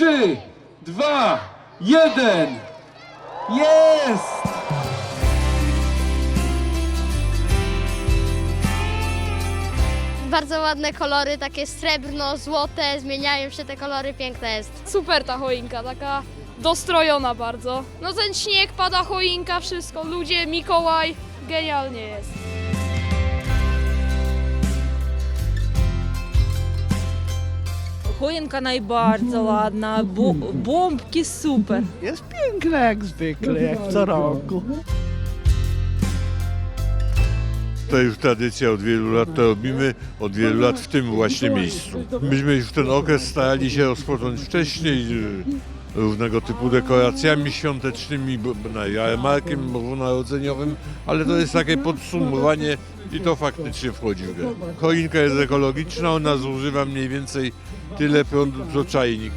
3, 2, 1. Jest! Bardzo ładne kolory, takie srebrno, złote, zmieniają się te kolory, piękne jest. Super ta choinka, taka dostrojona bardzo. No ten śnieg, pada choinka, wszystko, ludzie, Mikołaj, genialnie jest. Choinka najbardziej ładna, bo, bombki super. Jest piękne jak zwykle, jak co roku. To już tradycja od wielu lat to robimy, od wielu lat w tym właśnie miejscu. Myśmy już w ten okres starali się rozpocząć wcześniej różnego typu dekoracjami świątecznymi, na jarmarkiem bożonarodzeniowym, ale to jest takie podsumowanie i to faktycznie wchodzi w grę. Choinka jest ekologiczna, ona zużywa mniej więcej tyle prądu co czajnik.